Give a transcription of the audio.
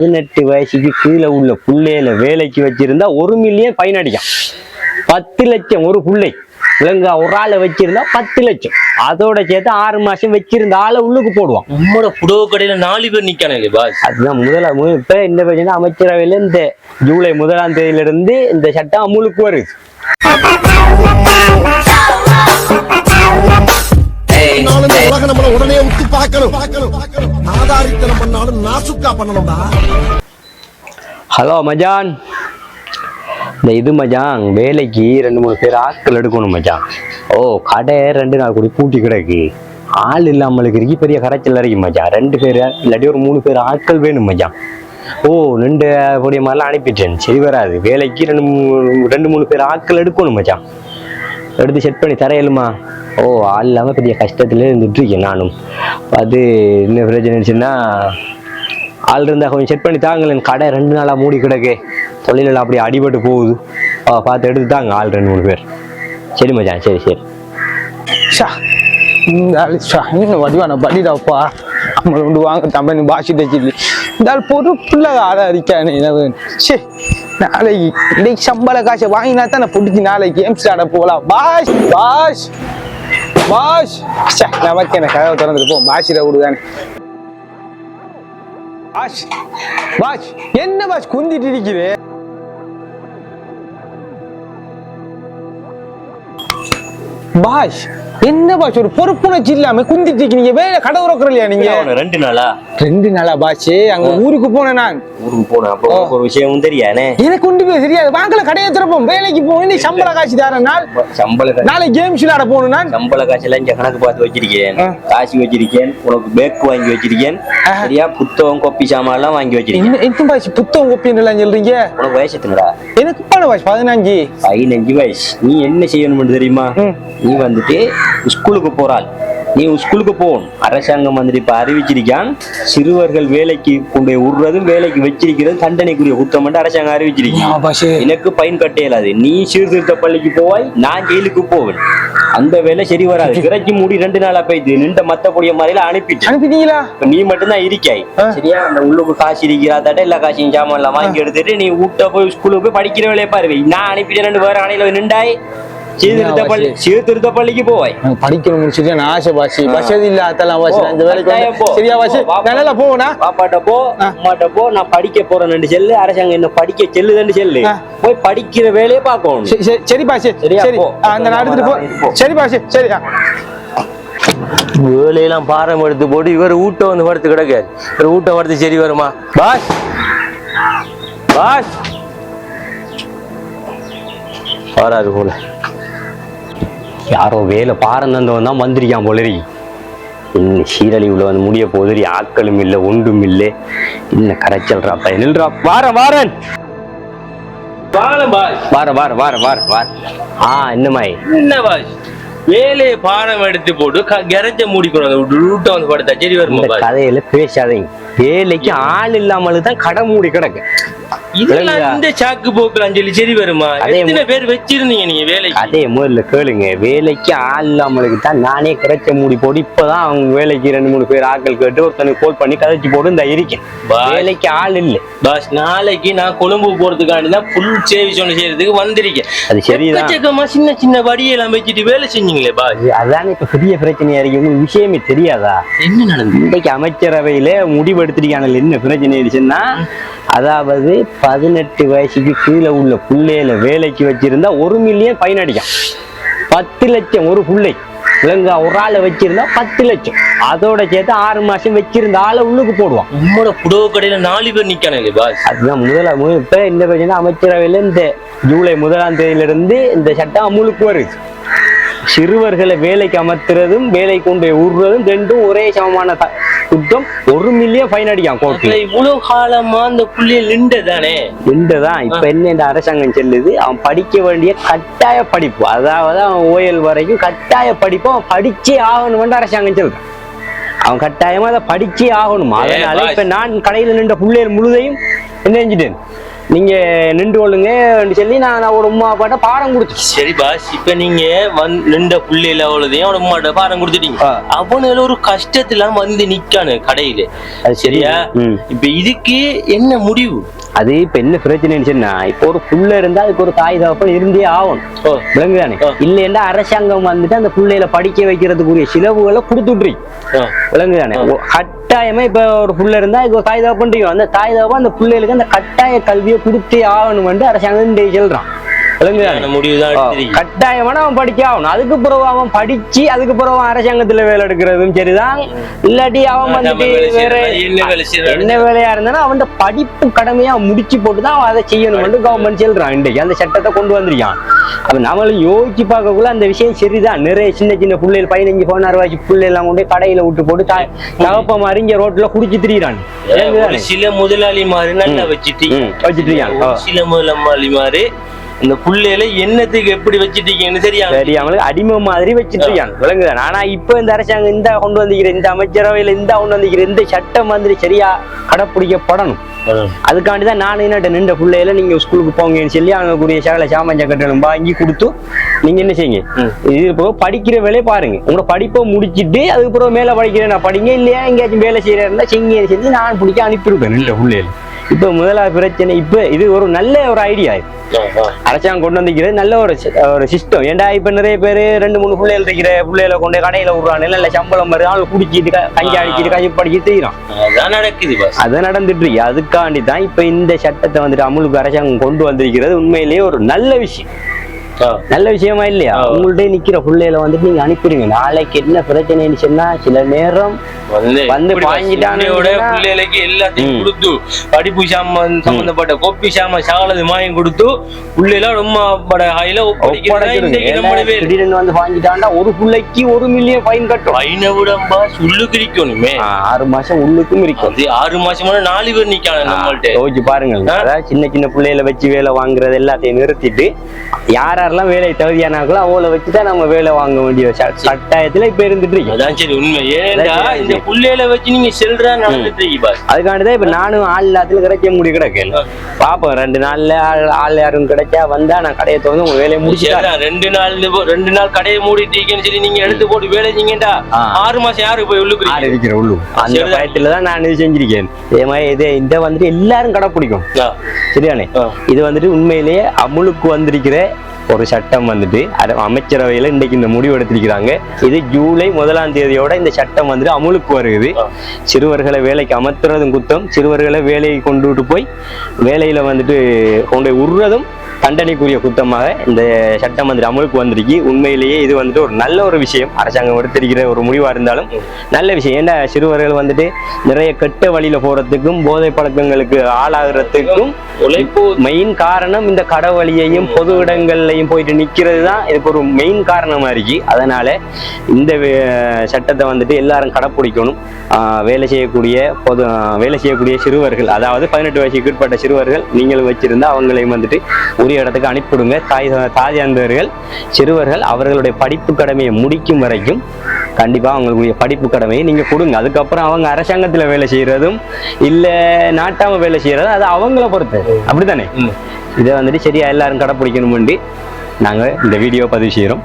பதினெட்டு வயசுக்கு கீழே உள்ள புள்ளையில வேலைக்கு வச்சிருந்தா ஒரு மில்லியன் ஃபைன் அடிக்கும் பத்து லட்சம் ஒரு புள்ளை. விலங்கா ஒரு ஆளை வச்சிருந்தா பத்து லட்சம். அதோட சேர்த்து ஆறு மாசம் வச்சிருந்த ஆளை உள்ளுக்கு போடுவான். நம்மளோட புடவை கடையில நாலு பேர் நிக்கானே பாஸ். அதுதான் முதல இப்ப இந்த பிரச்சனை அமைச்சரவையில இந்த ஜூலை முதலாம் தேதியில இருந்து இந்த சட்டம் அமுலுக்கு வருது. நாளும் இந்த உலகம் நம்மள உடனே உத்து பார்க்கணும். பார்க்கணும் பார்க்கணும். நாதாரித்தனம் பண்ணாலும் நாசுக்கா பண்ணணும்டா. ஹலோ மஜான் இந்த இது மஜான் வேலைக்கு ரெண்டு மூணு பேர் ஆட்கள் எடுக்கணும் மச்சான். ஓ கடை ரெண்டு நாள் கூடி பூட்டி கிடக்கு. ஆள் இல்லாமலுக்கு இருக்கு பெரிய கரைச்சல் இறக்கி மச்சான். ரெண்டு பேர் இல்லாட்டி ஒரு மூணு பேர் ஆட்கள் வேணும் மச்சான். ஓ ரெண்டு பொடிய மாதிரிலாம் அனுப்பிட்டேன். சரி வராது. வேலைக்கு ரெண்டு ரெண்டு மூணு பேர் ஆட்கள் எடுக்கணும் மச்சான். எடுத்து செட் பண்ணி தரையலுமா ஓ ஆள் இல்லாமல் பெரிய கஷ்டத்துல இருந்துட்டு இருக்கேன் நானும். அது என்ன பிரச்சனை இருந்துச்சுன்னா ஆள் இருந்தால் கொஞ்சம் செட் பண்ணி தாங்களேன். கடை ரெண்டு நாளாக மூடி கிடக்கு. தொழிலில் அப்படி அடிபட்டு போகுது. பார்த்து எடுத்து தாங்க ஆள் ரெண்டு மூணு பேர். சரி மச்சான் சரி சரி. ஷா ஷா இன்னும் வடிவான படிடாப்பா நம்மளை கொண்டு வாங்க தம்பி பாஷி டச்சில்லி இந்த பொறுப்புள்ள ஆளா இருக்கானே சரி நாளைக்கு இன்னைக்கு சம்பள காசை வாங்கினா தான் நான் பிடிச்சி நாளைக்கு கேம்ஸ் ஆட போகலாம். பாஷ் பாஷ் பாஷ். நமக்கு என்ன கதவை திறந்துட்டு போவோம் பாஷிட விடுதானே. பாஷ் பாஷ். என்ன பாஷ் குந்திட்டு இருக்குது பாஷ். என்ன பாஷ் ஒரு பொறுப்புணர்ச்சி இல்லாம குந்திட்டு இருக்கீங்க வேலை கடை உறக்குறலையா நீங்க? ரெண்டு நாளா? ரெண்டு நாளா பாஷ் அங்க ஊருக்கு போனேன் நான். ஊருக்கு போனேன் அப்போ ஒரு விஷயமும் தெரியானே எனக்கு போய் தெரியாது. வாங்கல கடையை திறப்போம். வேலைக்கு போகணும் நீ சம்பள காசு தர நாள்? சம்பள காசு. நாளைக்கு கேம்ஸ் விளையாட போகணும் நான். சம்பள காசெல்லாம் இங்க கணக்கு பார்த்து வச்சிருக்கேன். காசு வச்சிருக்கேன். உனக்கு பேக் வாங்கி வச்சிருக்கேன். சரியா? புத்தகம் கொப்பி சாமான் எல்லாம் வாங்கி வச்சிருக்கேன். என்ன பாஷ் புத்தகம் ஒப்பின்னு சொல்றீங்க? உனக்கு வயசு எத்தனைடா? எனக்கு பண்ண பாஷ் பதினஞ்சு. பதினஞ்சு வயசு. நீ என்ன செய்யணும்னு தெரியுமா. நீ வந்துட்டு ஸ்கூலுக்கு போறாள். நீ ஸ்கூலுக்கு போகணும் அரசாங்கம் வந்துட்டு இப்ப அறிவிச்சிருக்கான். சிறுவர்கள் வேலைக்கு கொண்டு விடுறதும் வேலைக்கு வச்சிருக்கிறது தண்டனைக்குரிய குற்றம் என்று அரசாங்கம் பாஷ். எனக்கு பயன் கட்ட இயலாது நீ சீர்திருத்த பள்ளிக்கு போவாய் நான் ஜெயிலுக்கு போவேன். அந்த வேலை சரி வராது. திரைக்கு மூடி ரெண்டு நாளா போயிட்டு நின்ற மத்த பொடிய மாதிரில அனுப்பிட்டு. அனுப்பிட்டீங்களா? நீ மட்டும்தான் இருக்காய். சரியா? அந்த உள்ளுக்கு காசு இருக்கிறா தட்ட எல்லா காசையும் சாமான் எல்லாம் வாங்கி எடுத்துட்டு நீ வீட்டை போய் ஸ்கூலுக்கு போய் படிக்கிற வேலையை பாரு. நான் அனுப்பிட்டேன் வேற அணையில நின்றாய். சீர்திருத்த பள்ளி சீர்திருத்த பள்ளிக்கு போவாய் நான் படிக்கணும் நான் ஆசை பாஷி வசதி இல்ல அதெல்லாம் நான் இந்த வேலைக்கு சரியா நான் நல்லா போவேனா பாப்பாட்ட போ. அம்மாட்ட போ நான் படிக்க போறேன்னு சொல்லு அரசாங்கம் என்ன படிக்க செல்லுதுன்னு சொல்லு. போய் படிக்கிற வேலையை பார்க்கணும் சரி, சரி, சரி அந்த நான் எடுத்துட்டு போ. சரி பாஷி சரி. வேலையெல்லாம் பாரம் எடுத்து போட்டு இவர் ஊட்ட வந்து படுத்து கிடக்காரு இவர் ஊட்ட படுத்து சரி வருமா பாஸ் பாஸ் வராது போல யாரோ வேலை பாரந்தந்தவன் தான் வந்திருக்கான் போலரி இன்னும் சீரழிவுல வந்து முடிய போதிரி ஆட்களும் இல்லை ஒன்றும் இல்லை. இன்னும் கரைச்சல்றாப்பா நில்றா வாரன் வாரன். வார வார வார வார வார. ஆ என்னமாய் என்ன பாஸ் வேலையை பாரம் எடுத்து போட்டு கரைச்ச மூடிக்கணும் ரூட்ட வந்து படுத்தா. சரி வருமா கதையில பேசாதீங்க. வேலைக்கு ஆள் இல்லாமலுக்கு தான் கடை மூடி கிடக்கு. இதெல்லாம்? இந்த சாக்கு போக்குலாம் சொல்லி சரி வருமா? எத்தனை பேர் வச்சிருந்தீங்க நீங்க வேலைக்கு? அதே முதல்ல கேளுங்க. வேலைக்கு ஆள் இல்லாமலுக்கு தான் நானே கிடைச்ச மூடி போட்டு இப்பதான் அவங்க வேலைக்கு ரெண்டு மூணு பேர் ஆட்கள் கேட்டு ஒருத்தனுக்கு கால் பண்ணி கதைச்சு போட்டு இந்த இருக்கேன். வேலைக்கு ஆள் இல்லை. பாஸ் நாளைக்கு நான் கொழும்பு போறதுக்காண்டி தான் ஃபுல் சர்வீஸ் ஒன்று செய்யறதுக்கு வந்திருக்கேன். அது சரிதான். சின்ன சின்ன வடியெல்லாம் வச்சுட்டு வேலை செஞ்சீங்களே பாஸ்? அது- அதுதானே இப்ப பெரிய பிரச்சனையா இருக்கு. உங்களுக்கு விஷயமே தெரியாதா? என்ன நடந்தது? இன்றைக்கு அமைச்சரவையில முடிவெடுத்திருக்காங்கல்ல என்ன பிரச்சனை ஆயிடுச்சுன்னா அதாவது பதினெட்டு வயசுக்கு கீழே உள்ள புள்ளையில வேலைக்கு வச்சிருந்தா ஒரு மில்லியன் ஃபைன் அடிக்கும். பத்து லட்சம் ஒரு புள்ளை. விலங்கா ஒரு ஆளை வச்சிருந்தா பத்து லட்சம். அதோட சேர்த்து ஆறு மாசம் வச்சிருந்த ஆளை உள்ளுக்கு போடுவான். நம்மளோட புடவை கடையில நாலு பேர் நிக்கானே பாஸ் அதுதான் முதல மு- இப்ப இந்த பிரச்சனை? அமைச்சரவையில இந்த ஜூலை முதலாம் தேதியில இருந்து இந்த சட்டம் அமுலுக்கு வருது. சிறுவர்களை வேலைக்கு அமர்த்துறதும் வேலை கொண்டு விடுறதும் ரெண்டும் ஒரே சமமான குற்றம் ஒரு மில்லியன் ஃபைன் அடிக்கான் கோர்ட்ல இவ்வளவு காலமா அந்த புள்ளிய நின்றதானே? தான் இப்ப என்ன இந்த அரசாங்கம் சொல்லுது? அவன் படிக்க வேண்டிய கட்டாய படிப்பு. அதாவது அவன் ஓயல் வரைக்கும் கட்டாய படிப்பு அவன் படிச்சே ஆகணும்னு அரசாங்கம் சொல்றான். அவன் கட்டாயமா அதை படிச்சே ஆகணும். அதனால. இப்ப நான் கடையில நின்ற பிள்ளைகள் முழுதையும் என்ன செஞ்சுட்டேன்? நீங்க நின்று கொள்ளுங்க சொல்லி நான் ஒரு உமா அப்பாட்ட பாடம் கொடுத்து சரி பாஸ் இப்ப நீங்க வந்து நின்ற புள்ளையில அவ்வளோதையும் அவட உமாட்ட பாரம் கொடுத்துட்டீங்க. அவனுல ஒரு கஷ்டத்துல வந்து நிக்கானு கடையில. அது சரியா. இப்ப இதுக்கு என்ன முடிவு? அது இப்ப என்ன பிரச்சனைன்னு சொன்னா இப்போ ஒரு புள்ள இருந்தா அதுக்கு ஒரு தாய் தகப்பன் இருந்தே ஆகணும். விளங்குதானே. இல்லைன்னா அரசாங்கம் வந்துட்டு அந்த பிள்ளைகளை படிக்க வைக்கிறதுக்குரிய செலவுகளை கொடுத்துட்றீங்க. விளங்குதானே? ஆ. கட்டாயமா இப்ப ஒரு புள்ள இருந்தா இப்போ தாய் தகப்பன் அந்த தாய் தகப்பா அந்த பிள்ளைகளுக்கு அந்த கட்டாய கல்வியை கொடுத்தே ஆகணும்னு அரசாங்கம் இன்றைக்கு கட்டாயமான அவன் படிக்க ஆகணும் அதுக்கு பிறகு அவன் படிச்சு அதுக்கு பிறகு அவன் அரசாங்கத்துல வேலை எடுக்கிறதும் சரிதான். இல்லாட்டி அவன் வந்துட்டு வேற என்ன வேலையா இருந்தாலும் அவன் படிப்பு கடமையா முடிச்சு போட்டு தான் அவன் அதை செய்யணும் கவர்மெண்ட் சொல்றான் இன்றைக்கு அந்த சட்டத்தை கொண்டு வந்திருக்கான். அப்ப நம்மளும் யோசிச்சு பார்க்கக்குள்ள அந்த விஷயம் சரிதான். நிறைய சின்ன சின்ன பிள்ளைகள் பதினஞ்சு பதினாறு வயசு பிள்ளைகள் கொண்டு கடையில விட்டு போட்டு தா- தகப்ப மாதிரி இங்க ரோட்ல குடிச்சு திரியிறான். சில முதலாளி மாதிரி நல்லா வச்சிட்டு. ஒரு சில முதலாளி மாதிரி இந்த புள்ளையில என்னத்துக்கு எப்படி வச்சுட்டீங்கன்னு சரி அவங்களுக்கு அடிமை மாதிரி வச்சுட்டு இருக்காங்க விளங்குதான் ஆனா இப்ப இந்த அரசாங்கம் இந்த கொண்டு வந்திருக்கிற இந்த அமைச்சரவையில இந்த கொண்டு வந்திருக்கிற இந்த சட்டம் வந்து சரியா கடைப்பிடிக்கப்படணும். அதுக்காண்டி தான் நான் என்ன நின்ற பிள்ளையில நீங்க ஸ்கூலுக்கு போங்கன்னு சொல்லி அவங்களுக்குரிய சகல சாமான் சக்கட்டணும் வாங்கி கொடுத்து நீங்க என்ன செய்யுங்க? இது இப்போ படிக்கிற வேலையை பாருங்க. உங்களோட படிப்பை முடிச்சிட்டு அதுக்கப்புறம் மேல படிக்கிறேன் நான் படிங்க. இல்லையா எங்கேயாச்சும் வேலை செய்யறேன்னா செய்யுங்கன்னு சொல்லி நான் பிடிக்க அனுப்பிவிடுவேன் நின்ற பிள்ளையில. இப்ப முதலாவது பிரச்சனை இப்ப இது ஒரு நல்ல ஒரு ஐடியா அரசாங்கம் கொண்டு வந்திருக்கிறது நல்ல ஒரு ஒரு சிஸ்டம் ஏன்டா இப்ப நிறைய பேர் ரெண்டு மூணு பிள்ளைகள் இருக்கிற பிள்ளைகளை கொண்டு கடையில விடுறான் நல்ல சம்பளம் வருது அவங்களை குடிச்சிட்டு கஞ்சி அடிச்சிட்டு கஞ்சி படிச்சு செய்யறான். அதான் நடக்குது பாஸ் அது நடந்துட்டு இருக்கு. அதுக்காண்டி தான் இப்ப இந்த சட்டத்தை வந்துட்டு அமுலுக்கு அரசாங்கம் கொண்டு வந்திருக்கிறது உண்மையிலேயே ஒரு நல்ல விஷயம். நல்ல விஷயமா இல்லையா? ஆ. உங்கள்ட்ட நிக்கிற பிள்ளைகளை வந்துட்டு நீங்க அனுப்பிடுங்க. நாளைக்கு என்ன பிரச்சனைன்னு சொன்னா சில நேரம் வந்து பிள்ளைகளுக்கு எல்லாத்தையும். கொடுத்து படிப்பு சாமான் சம்பந்தப்பட்ட கோப்பி சாமான் சாலது வாங்கி கொடுத்து பிள்ளைலாம் ரொம்ப பட ஹைல திடீர்னு வந்து வாங்கிட்டாண்டா ஒரு பிள்ளைக்கு ஒரு மில்லியன் ஃபைன் கட்டும். பையனை விடம்பா சுள்ளுக்கு இருக்கணுமே ஆறு மாசம் உள்ளுக்கும் இருக்கும். ஆறு மாசமான நாலு பேர் நிக்காங்க நம்மள்ட்ட. யோசிச்சு பாருங்க சின்ன சின்ன பிள்ளைகளை வச்சு வேலை வாங்குறது எல்லாத்தையும் நிறுத்திட்டு யார் யாரெல்லாம் வேலை தகுதியானாங்களோ அவளை வச்சுதான் நம்ம வேலை வாங்க வேண்டிய கட்டாயத்துல இப்ப இருந்துட்டு இருக்கோம் அதான் சரி உண்மை. சரி. இந்த புள்ளையில வச்சு நீங்க செல்றா நடந்துட்டு இருக்கீங்க அதுக்காண்டிதான் இப்ப நானும் ஆள் எல்லாத்துல கிடைக்க முடி கிடக்கேன் ஆ. பாப்போம் ரெண்டு நாள்ல ஆள் யாரும் கிடைச்சா வந்தா நான் கடையை திறந்து உங்க வேலையை சரிடா, ரெண்டு நாள் ரெண்டு நாள் கடையை மூடிட்டீங்கன்னு சொல்லி நீங்க எடுத்து போட்டு வேலை செஞ்சீங்கடா. ஆறு மாசம் யாரு போய் ஆள் உள்ளுக்குறீங்க இருக்கிற உள்ளு. அந்த. பயத்துல தான் நான் இது செஞ்சிருக்கேன். இதே மாதிரி இது இந்த வந்துட்டு எல்லாரும் கடைப்பிடிக்கும் சரியானே ஆ. இது வந்துட்டு உண்மையிலேயே அமுலுக்கு வந்திருக்கிற ஒரு சட்டம் வந்துட்டு அது அமைச்சரவையில இன்னைக்கு இந்த முடிவு எடுத்திருக்கிறாங்க. இது ஜூலை முதலாம் தேதியோட இந்த சட்டம் வந்துட்டு அமுலுக்கு வருகிறது. சிறுவர்களை வேலைக்கு அமர்த்துறதும் குத்தம். சிறுவர்களை வேலைக்கு கொண்டுட்டு போய் வேலையில வந்துட்டு கொண்டு விடுறதும் தண்டனைக்குரிய குத்தமாக இந்த சட்டம் வந்துட்டு அமலுக்கு வந்திருக்கு. உண்மையிலேயே இது வந்துட்டு ஒரு நல்ல ஒரு விஷயம். அரசாங்கம் எடுத்திருக்கிற ஒரு முடிவா இருந்தாலும் நல்ல விஷயம். ஏன்னா சிறுவர்கள் வந்துட்டு நிறைய கெட்ட வழியில போறதுக்கும் போதை பழக்கங்களுக்கு ஆளாகிறதுக்கும் உழைப்பு மெயின் காரணம் இந்த கடவழியையும் பொது இடங்கள்லையும் போயிட்டு நிக்கிறது தான் இதுக்கு ஒரு மெயின் காரணமா இருக்கு. அதனால இந்த வே- சட்டத்தை வந்துட்டு எல்லாரும் கடைப்பிடிக்கணும். வேலை செய்யக்கூடிய பொது வேலை செய்யக்கூடிய சிறுவர்கள் அதாவது பதினெட்டு வயசுக்கு உட்பட்ட சிறுவர்கள் நீங்களும் வச்சிருந்தா அவங்களையும் வந்துட்டு உரிய இடத்துக்கு அனுப்பிவிடுங்க. தாய் தாதியாந்தவர்கள் சிறுவர்கள் அவர்களுடைய படிப்பு கடமையை முடிக்கும் வரைக்கும் கண்டிப்பா அவங்களுடைய படிப்பு கடமையை நீங்க கொடுங்க. அதுக்கப்புறம் அவங்க அரசாங்கத்துல வேலை செய்யறதும் இல்ல நாட்டாம வேலை செய்யறதும் அது அவங்கள பொறுத்து. அப்படித்தானே? ம். இதை வந்துட்டு சரியா எல்லாரும் கடைப்பிடிக்கணும் நாங்க இந்த வீடியோ பதிவு செய்யறோம்.